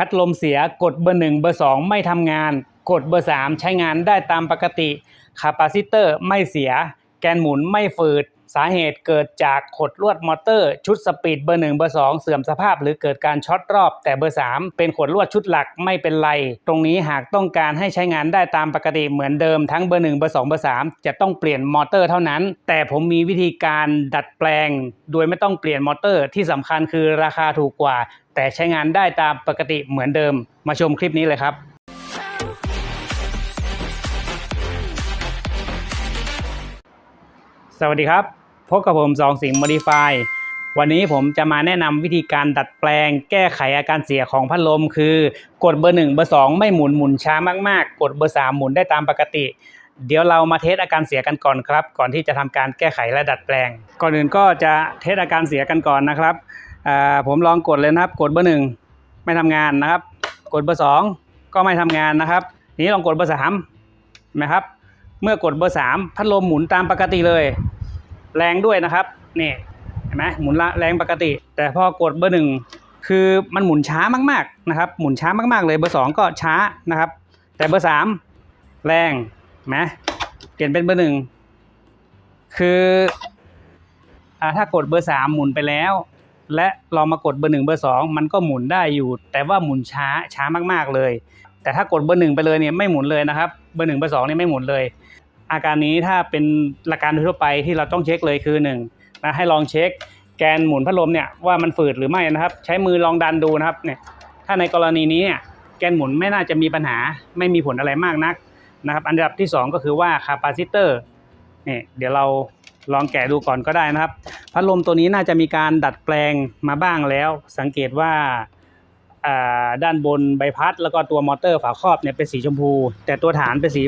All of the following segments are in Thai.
พัดลมเสียกดเบอร์หนึ่งเบอร์สองไม่ทำงาน กดเบอร์สามใช้งานได้ตามปกติคาปาซิเตอร์ไม่เสีย แกนหมุนไม่ฝืด สาเหตุเกิดจากขดลวดมอเตอร์ ชุดสปีดเบอร์หนึ่งเบอร์สองเสื่อมสภาพหรือเกิดการช็อตรอบ แต่เบอร์สามเป็นขดลวดชุดหลักไม่เป็นไร ตรงนี้หากต้องการให้ใช้งานได้ตามปกติเหมือนเดิมทั้งเบอร์หนึ่งเบอร์สองเบอร์สามจะต้องเปลี่ยนมอเตอร์เท่านั้น แต่ผมมีวิธีการดัดแปลง โดยไม่ต้องเปลี่ยนมอเตอร์ ที่สำคัญคือราคาถูกกว่า แต่ใช้งานได้ตามปกติเหมือนเดิม มาชมคลิปนี้เลยครับสวัสดีครับ พบกับผมสองสิงห์ Modify วันนี้ผมจะมาแนะนำวิธีการดัดแปลง แก้ไขอาการเสียของพัดลม คือกดเบอร์หนึ่งเบอร์สองไม่หมุนหมุนช้ามากๆ กดเบอร์สามหมุนได้ตามปกติ เดี๋ยวเรามาเทสอาการเสียกันก่อนครับ ก่อนที่จะทำการแก้ไขและดัดแปลง ก่อนอื่นก็จะเทสอาการเสียกันก่อนนะครับ ผมลองกดเลยนะครับ กดเบอร์หนึ่งไม่ทำงานนะครับ กดเบอร์สองก็ไม่ทำงานนะครับ ทีนี้ลองกดเบอร์สามนไหมครับ เมื่อกดเบอร์สามพัดลมหมุนตามปกติเลย แรงด้วยนะครับนี่เห็นไหมหมุนแรงปกติ แต่พอกดเบอร์หนึ่งคือมันหมุนช้ามากๆนะครับ หมุนช้ามากๆเลยเบอร์สองก็ช้านะครับ แต่เบอร์สามแรงไหมเปลี่ยนเป็นเบอร์หนึ่งคืออถ้ากดเบอร์สามหมุนไปแล้ว และเรามากดเบอร์หนึ่งเบอร์สองมันก็หมุนได้อยู่ แต่ว่าหมุนช้าช้ามากๆเลย แต่ถ้ากดเบอร์หนึ่งไปเลยเนี่ยไม่หมุนเลยนะครับเบอร์หนึ่งเบอร์สองเนี่ยไม่หมุนเลย อาการนี้ถ้าเป็นหลักการทั่วไปที่เราต้องเช็คเลยคือ1นงนะให้ลองเช็คแกนหมุนพัดลมเนี่ยว่ามันฝืดหรือไม่นะครับ ใช้มือลองดันดูนะครับเนี่ยถ้าในกรณีนี้เนี่ยแกนหมุนไม่น่าจะมีปัญหาไม่มีผลอะไรมากนักนะครับ อันดับที่ 2 ก็คือว่าคาปาซิเตอร์เนี่ยเดี๋ยวเรา ลองแกะดูก่อนก็ได้นะครับ พัดลมตัวนี้น่าจะมีการดัดแปลงมาบ้างแล้ว สังเกตว่าด้านบนใบพัด แล้วก็ตัวมอเตอร์ฝาครอบเนี่ยเป็นสีชมพู แต่ตัวฐานเป็นสี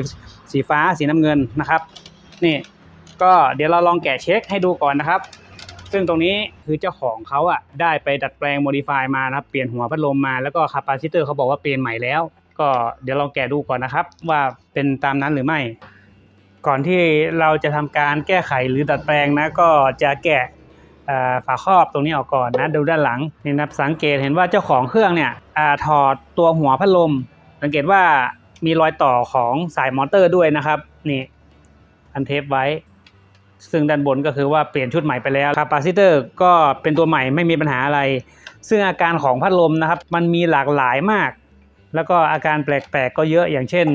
สีฟ้าสีน้ำเงินนะครับนี่ก็เดี๋ยวเราลองแกะเช็คให้ดูก่อนนะครับ ซึ่งตรงนี้คือเจ้าของเขาอะได้ไปดัดแปลงโมดิฟายมานะครับเปลี่ยนหัวพัดลมมาแล้วก็คาปาซิเตอร์เขาบอกว่าเปลี่ยนใหม่แล้ว ก็เดี๋ยวลองแกะดูก่อนนะครับ ว่าเป็นตามนั้นหรือไม่ ก่อนที่เราจะทำการแก้ไขหรือดัดแปลงนะก็จะแกะฝาครอบตรงนี้ออกก่อนนะดูด้านหลังนี่นะสังเกตเห็นว่าเจ้าของเครื่องเนี่ยอถอดตัวหัวพัดลม สังเกตว่ามีรอยต่อของสายมอเตอร์ด้วยนะครับนี่พันเทปไว้ ซึ่งด้านบนก็คือว่าเปลี่ยนชุดใหม่ไปแล้วคาปาซิเตอร์ก็เป็นตัวใหม่ไม่มีปัญหาอะไร ซึ่งอาการของพัดลมนะครับ มันมีหลากหลายมาก แล้วก็อาการแปลกๆก็เยอะอย่างเช่น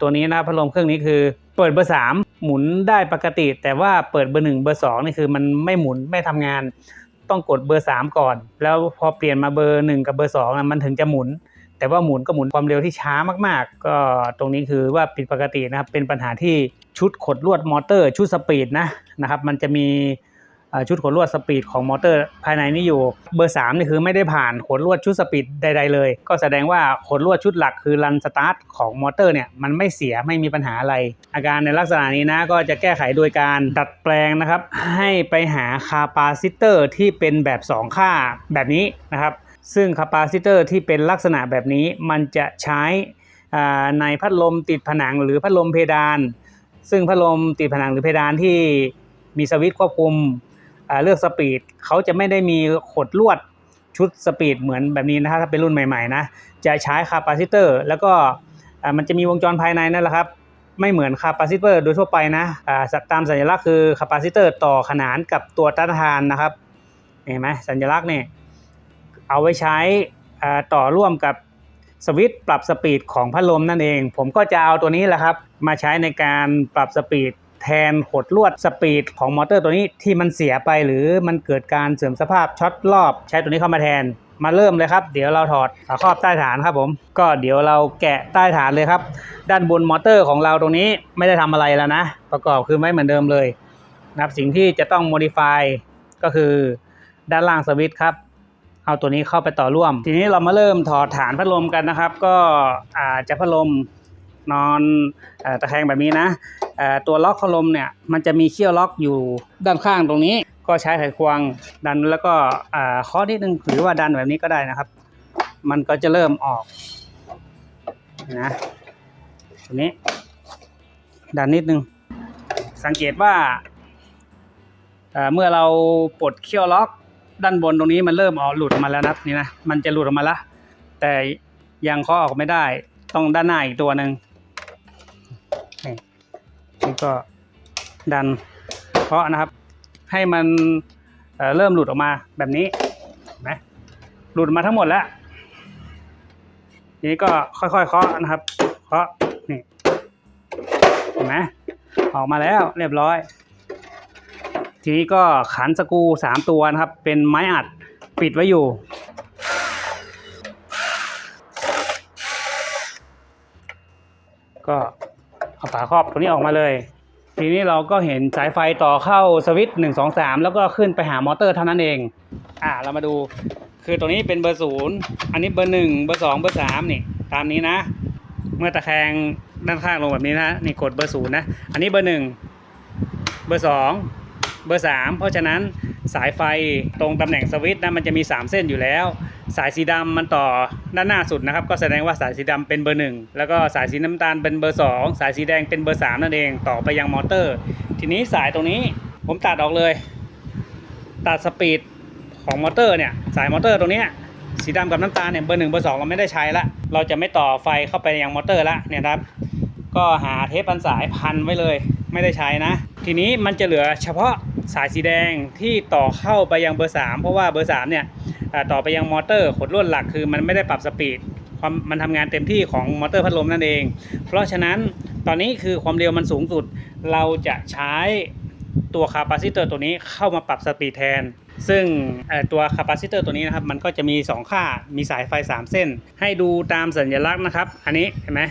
ตัวนี้นะพัดลมเครื่องนี้คือ เปิดเบอร์สามหมุนได้ปกติ แต่ว่าเปิดเบอร์หนึ่งเบอร์สองนี่คือมันไม่หมุนไม่ทำงาน ต้องกดเบอร์สามก่อน แล้วพอเปลี่ยนมาเบอร์หนึ่งกับเบอร์สองมันถึงจะหมุน แต่ว่าหมุนก็หมุนความเร็วที่ช้ามาก ๆ ก็ตรงนี้คือว่าผิดปกตินะครับเป็นปัญหาที่ชุดขดลวดมอเตอร์ชุดสปีดนะนะครับมันจะมี ชุดขดลวดสปีดของมอเตอร์ภายในนี่อยู่ เบอร์3นี่คือไม่ได้ผ่านขดลวดชุดสปีดใด ๆ เลย ก็แสดงว่าขดลวดชุดหลักคือรันสตาร์ทของมอเตอร์เนี่ยมันไม่เสียไม่มีปัญหาอะไร อาการในลักษณะนี้นะก็จะแก้ไขโดยการดัดแปลงนะครับ ให้ไปหาคาปาซิเตอร์ที่เป็นแบบ 2 ค่าแบบนี้นะครับซึ่งคาปาซิเตอร์ที่เป็นลักษณะแบบนี้มันจะใช้ในพัดลมติดผนังหรือพัดลมเพดาน ซึ่งพัดลมติดผนังหรือเพดานที่มีสวิตช์ควบคุม เลือกสปีดเขาจะไม่ได้มีขดลวดชุดสปีดเหมือนแบบนี้นะถ้าเป็นรุ่นใหม่ๆนะจะใช้คาปาซิเตอร์แล้วก็มันจะมีวงจรภายในนั่นแหละครับไม่เหมือนคาปาซิเตอร์โดยทั่วไปนะตามสัญลักษณ์คือคาปาซิเตอร์ต่อขนานกับตัวต้านทานนะครับเห็นไหมสัญลักษณ์เนี่ยเอาไว้ใช้ต่อร่วมกับสวิตช์ปรับสปีดของพัดลมนั่นเอง ผมก็จะเอาตัวนี้แหละครับ มาใช้ในการปรับสปีด แทนขดลวดสปีดของมอเตอร์ตัวนี้ที่มันเสียไปหรือมันเกิดการเสื่อมสภาพช็อตรอบ ใช้ตัวนี้เข้ามาแทนมาเริ่มเลยครับ เดี๋ยวเราถอดฝาครอบใต้ฐานครับผม ก็เดี๋ยวเราแกะใต้ฐานเลยครับ ด้านบนมอเตอร์ของเราตรงนี้ไม่ได้ทำอะไรแล้วนะ ประกอบคือไม่เหมือนเดิมเลยนะครับสิ่งที่จะต้อง modify ก็คือด้านล่างสวิตช์ครับ เอาตัวนี้เข้าไปต่อร่วม ทีนี้เรามาเริ่มถอดฐานพัดลมกันนะครับ ก็อาจจะพัดลม นอนอตะแคงแบบนี้นะตัวล็อกพัดลมเนี่ยมันจะมีเขี้ยวล็อกอยู่ด้านข้างตรงนี้ ก็ใช้ไขควงดันแล้วก็อ่าเคาะนิดนึงหรือว่าดันแบบนี้ก็ได้นะครับ มันก็จะเริ่มออกนะตัวนี้ ดันนิดนึง สังเกตว่าเมื่อเราปลดเขี้ยวล็อกด้านบนตรงนี้มันเริ่มออกหลุดออกมาแล้วนะครับนี่นะมันจะหลุดออกมาละแต่ยังเคาะออกไม่ได้ ต้องด้านหน้าอีกตัวหนึ่ง ก็ดันเคาะนะครับ ให้มันเเริ่มหลุดออกมาแบบนี้นไหลุดมาทั้งหมดแล้วทีนี้ก็ค่อยๆเคาะนะครับเคาะนี่เห็นไหมออกมาแล้วเรียบร้อย ทีนี้ก็ขันสกูสามตัวนะครับ เป็นไม้อัดปิดไว้อยู่ก็ เอาฝาครอบตัวนี้ออกมาเลย ทีนี้เราก็เห็นสายไฟต่อเข้าสวิตช์หนึ่งสองสามแล้วก็ขึ้นไปหามอเตอร์เท่านั้นเอง อ่าเรามาดู คือตัวนี้เป็นเบอร์ศูนย์อันนี้เบอร์หนึ่งเบอร์สองเบอร์สามนี่ตามนี้นะ เมื่อตะแคงด้านข้างลงแบบนี้นะนี่กดเบอร์ศูนย์นะอันนี้เบอร์หนึ่งเบอร์สองเบอร์สามเพราะฉะนั้นสายไฟตรงตำแหน่งสวิตช์นะมันจะมีสามเส้นอยู่แล้ว สายสีดำมันต่อด้านหน้าสุดนะครับ ก็แสดงว่าสายสีดำเป็นเบอร์หนึ่งแล้วก็สายสีน้ำตาลเป็นเบอร์สองสายสีแดงเป็นเบอร์สามนั่นเองต่อไปยังมอเตอร์ ทีนี้สายตรงนี้ผมตัดออกเลย ตัดสปีดของมอเตอร์เนี่ยสายมอเตอร์ตรงนี้สีดำกับน้ำตาลเนี่ยเบอร์หนึ่งเบอร์สองเราไม่ได้ใช้ละเราจะไม่ต่อไฟเข้าไปยังมอเตอร์ละเนี่ยครับ ก็หาเทปพันสายพันไว้เลย ไม่ได้ใช้นะ ทีนี้มันจะเหลือเฉพาะ สายสีแดงที่ต่อเข้าไปยังเบอร์ 3 เพราะว่าเบอร์3เนี่ยต่อไปยังมอเตอร์ขดลวดหลักคือมันไม่ได้ปรับสปีดความมันทำงานเต็มที่ของมอเตอร์พัดลมนั่นเอง เพราะฉะนั้นตอนนี้คือความเร็วมันสูงสุด เราจะใช้ตัวคาปาซิเตอร์ตัวนี้เข้ามาปรับสปีดแทน ซึ่งตัวคาปาซิเตอร์ตัวนี้นะครับมันก็จะมี 2 ค่ามีสายไฟ 3 เส้น ให้ดูตามสัญลักษณ์นะครับ อันนี้เห็นไหม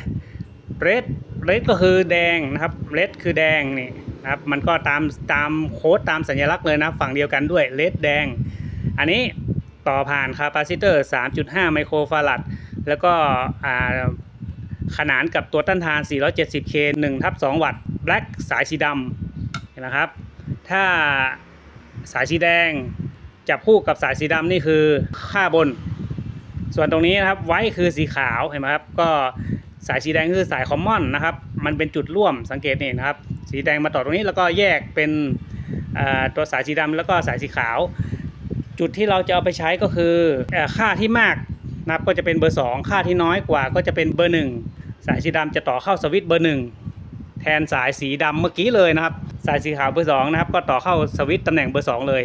เรดเรดก็คือแดงนะครับเรดคือแดงนี่ นะครับ มันก็ตามตามโค้ดตามสัญลักษณ์เลยนะ ฝั่งเดียวกันด้วยเรดแดง อันนี้ต่อผ่านคาปาซิเตอร์ 3.5 ไมโครฟารัด แล้วก็ขนานกับตัวต้านทาน 470K 1ทับ2วัตต์แบล็กสายสีดำเห็นไหมครับ ถ้าสายสีแดงจับคู่กับสายสีดำนี่คือค่าบน ส่วนตรงนี้นะครับไว้คือสีขาวเห็นไหมครับ ก็สายสีแดงคือสายคอมมอนนะครับ มันเป็นจุดร่วมสังเกตนี่นะครับ สีแดงมาต่อตรงนี้แล้วก็แยกเป็นตัวสายสีดำแล้วก็สายสีขาว จุดที่เราจะเอาไปใช้ก็คือค่าที่มากนะครับก็จะเป็นเบอร์ 2 ค่าที่น้อยกว่าก็จะเป็นเบอร์ 1 สายสีดำจะต่อเข้าสวิตช์เบอร์ 1 แทนสายสีดำเมื่อกี้เลยนะครับ สายสีขาวเบอร์สองนะครับก็ต่อเข้าสวิตช์ตำแหน่งเบอร์สองเลย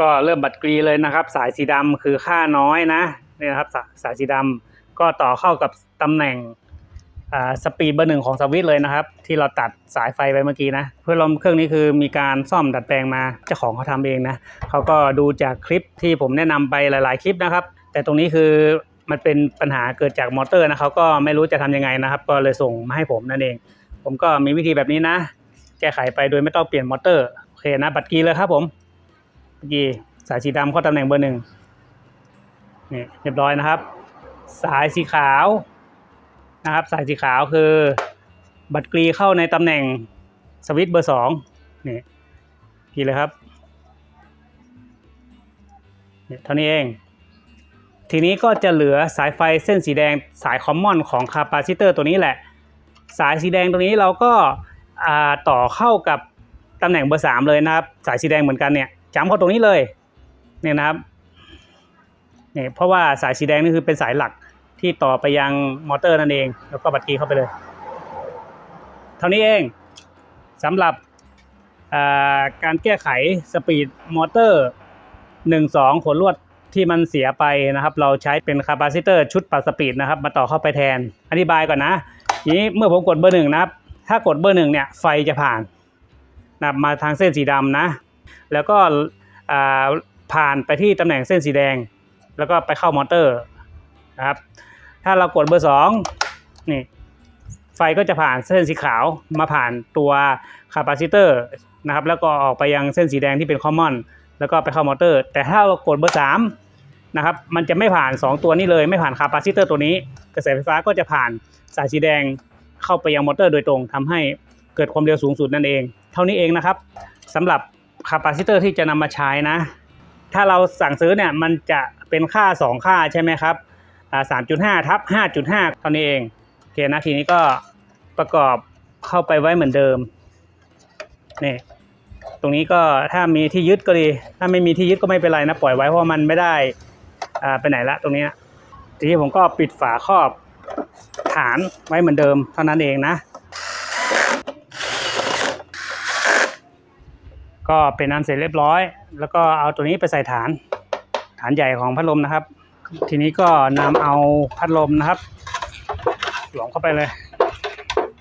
ก็เริ่มบัตรกรีเลยนะครับ สายสีดำคือค่าน้อยนะนี่นะครับสายสีดำก็ต่อเข้ากับตำแหน่ง สปีดเบอร์หนึ่งของสวิตเลยนะครับ ที่เราตัดสายไฟไปเมื่อกี้นะเพื่อลมเครื่องนี้คือมีการซ่อมดัดแปลงมาเจ้าของเขาทำเองนะเขาก็ดูจากคลิปที่ผมแนะนำไปหลาย ๆ คลิปนะครับ แต่ตรงนี้คือมันเป็นปัญหาเกิดจากมอเตอร์นะเขาก็ไม่รู้จะทำยังไงนะครับ ก็เลยส่งมาให้ผมนั่นเอง ผมก็มีวิธีแบบนี้นะ แก้ไขไปโดยไม่ต้องเปลี่ยนมอเตอร์โอเคนะบัตรกีเลยครับผมกีสายสีดำเข้าตำแหน่งเบอร์หนึ่งนี่เรียบร้อยนะครับ สายสีขาว นะครับ สายสีขาวคือ บัตรกรีเข้าในตำแหน่งสวิตช์เบอร์สองนี่กี่เลยครับนี่เท่านี้เอง ทีนี้ก็จะเหลือสายไฟเส้นสีแดงสายคอมมอนของคาปาซิเตอร์ตัวนี้แหละ สายสีแดงตรงนี้เราก็ต่อเข้ากับตำแหน่งเบอร์สามเลยนะครับ สายสีแดงเหมือนกันเนี่ยจำเข้าตรงนี้เลยเนี่ยนะครับเนี่ยเพราะว่าสายสีแดงนี่คือเป็นสายหลัก ที่ต่อไปยังมอเตอร์นั่นเอง แล้วก็บัตรกีเข้าไปเลย เท่านี้เองสำหรับาการแก้ไขสปีดมอเตอร์หนึ่งสองขนลวดที่มันเสียไปนะครับ เราใช้เป็นคาปาซิเตอร์ชุดปรับสปีดนะครับ มาต่อเข้าไปแทน อธิบายก่อนนะทีนี้เมื่อผมกดเบอร์หนึ่งนะครับ ถ้ากดเบอร์หนึ่งเนี่ยไฟจะผ่านนะมาทางเส้นสีดำนะ แล้วก็ผ่านไปที่ตำแหน่งเส้นสีแดง แล้วก็ไปเข้ามอเตอร์ นะครับ ถ้าเรากดเบอร์สองนี่ไฟก็จะผ่านเส้นสีขาวมาผ่านตัวคาปาซิเตอร์นะครับแล้วก็ออกไปยังเส้นสีแดงที่เป็นคอมมอนแล้วก็ไปเข้ามอเตอร์ แต่ถ้าเรากดเบอร์สามนะครับมันจะไม่ผ่าน 2 ตัวนี้เลยไม่ผ่านคาปาซิเตอร์ตัวนี้ กระแสไฟฟ้าก็จะผ่านสายสีแดงเข้าไปยังมอเตอร์โดยตรงทำให้เกิดความเร็วสูงสุดนั่นเอง เท่านี้เองนะครับสำหรับคาปาซิเตอร์ที่จะนำมาใช้นะ ถ้าเราสั่งซื้อเนี่ยมันจะเป็นค่า 2 ค่าใช่ไหมครับ สามจุดห้าทับห้าจุดห้าเท่านี้เองโอเคนะทีนี้ก็ประกอบเข้าไปไว้เหมือนเดิมนี่ตรงนี้ก็ถ้ามีที่ยึดก็ดี ถ้าไม่มีที่ยึดก็ไม่เป็นไรนะปล่อยไว้เพราะมันไม่ได้อ่าไปไหนละตรงนี้ทีนี้ผมก็ปิดฝาครอบฐานไว้เหมือนเดิมเท่านั้นเองนะ ก็เป็นอันเสร็จเรียบร้อย แล้วก็เอาตัวนี้ไปใส่ฐาน ฐานใหญ่ของพัดลมนะครับ ทีนี้ก็นำเอาพัดลมนะครับ หลวมเข้าไปเลย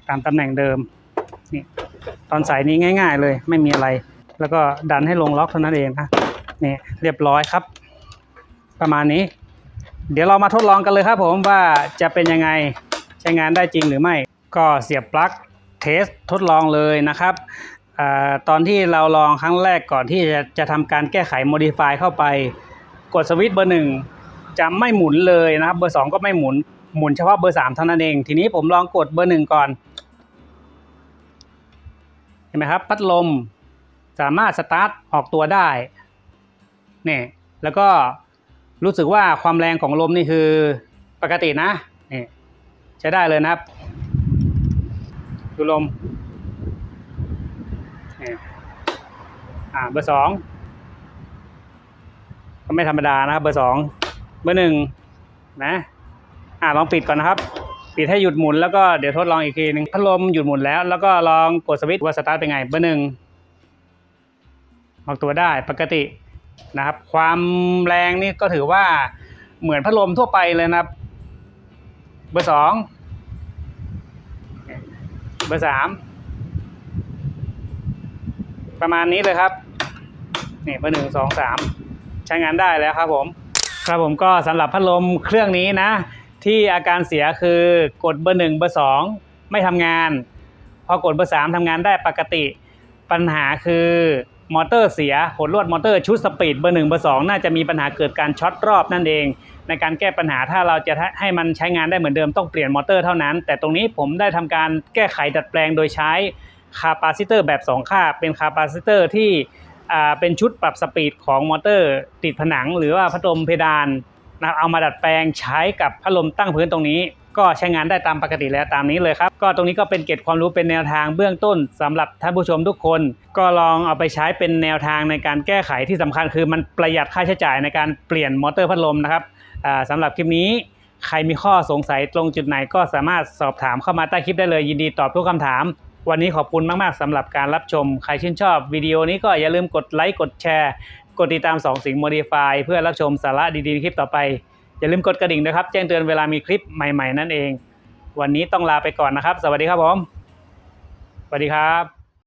ตามตำแหน่งเดิมนี่ตอนใส่นี้ง่าย ๆ เลยไม่มีอะไร แล้วก็ดันให้ลงล็อกเท่านั้นเองนะนี่เรียบร้อยครับ ประมาณนี้ เดี๋ยวเรามาทดลองกันเลยครับผมว่าจะเป็นยังไงใช้งานได้จริงหรือไม่ ก็เสียบปลั๊กเทสทดลองเลยนะครับอตอนที่เราลองครั้งแรกก่อนที่จะจะทำการแก้ไข modify เข้าไป กดสวิตช์เบอร์หนึ่ง จะไม่หมุนเลยนะครับ เบอร์สองก็ไม่หมุนหมุนเฉพาะเบอร์สามเท่านั้นเอง ทีนี้ผมลองกดเบอร์หนึ่งก่อน เห็นไหมครับ พัดลมสามารถสตาร์ทออกตัวได้นี่แล้วก็รู้สึกว่าความแรงของลมนี่คือปกตินะนี่ใช้ได้เลยนะครับ ดูลมนี่อ่าเบอร์สองก็ไม่ธรรมดานะครับเบอร์สอง เบอร์หนึ่งนะ อ่าลองปิดก่อนนะครับ ปิดให้หยุดหมุนแล้วก็เดี๋ยวทดลองอีกทีหนึ่งพัดลมหยุดหมุนแล้ว แล้วก็ลองกดสวิตช์ว่าสตาร์ทเป็นไงเบอร์หนึ่งออกตัวได้ปกตินะครับ ความแรงนี่ก็ถือว่าเหมือนพัดลมทั่วไปเลยนะครับ เบอร์สองเบอร์สามประมาณนี้เลยครับนี่เบอร์หนึ่งสองสามใช้งานได้แล้วครับผม ครับผมก็สำหรับพัดลมเครื่องนี้นะ ที่อาการเสียคือกดเบอร์หนึ่งเบอร์สองไม่ทำงาน พอกดเบอร์สามทำงานได้ปกติ ปัญหาคือมอเตอร์เสียขดลวดมอเตอร์ชุดสปีดเบอร์หนึ่งเบอร์สองน่าจะมีปัญหาเกิดการช็อตรอบนั่นเอง ในการแก้ปัญหาถ้าเราจะให้มันใช้งานได้เหมือนเดิมต้องเปลี่ยนมอเตอร์เท่านั้น แต่ตรงนี้ผมได้ทำการแก้ไขดัดแปลงโดยใช้คาปาซิเตอร์แบบ 2 ค่าเป็นคาปาซิเตอร์ที่ เป็นชุดปรับสปีดของมอเตอร์ติดผนัง หรือว่าพัดลมเพดานนะเอามาดัดแปลงใช้กับพัดลมตั้งพื้นตรงนี้ ก็ใช้งานได้ตามปกติแล้วตามนี้เลยครับ ก็ตรงนี้ก็เป็นเกร็ดความรู้เป็นแนวทางเบื้องต้นสำหรับท่านผู้ชมทุกคน ก็ลองเอาไปใช้เป็นแนวทางในการแก้ไขที่สำคัญคือมันประหยัดค่าใช้จ่ายในการเปลี่ยนมอเตอร์พัดลมนะครับอ่าสำหรับคลิปนี้ใครมีข้อสงสัยตรงจุดไหนก็สามารถสอบถามเข้ามาใต้คลิปได้เลยยินดีตอบทุกคำถาม วันนี้ขอบคุณมาก ๆสำหรับการรับชม ใครชื่นชอบวิดีโอนี้ก็อย่าลืมกดไลค์กดแชร์ กดติดตามสองสิ่ง Modify เพื่อรับชมสาระดีๆคลิปต่อไป อย่าลืมกดกระดิ่งนะครับ แจ้งเตือนเวลามีคลิปใหม่ ๆ นั่นเอง วันนี้ต้องลาไปก่อนนะครับ สวัสดีครับผมสวัสดีครับ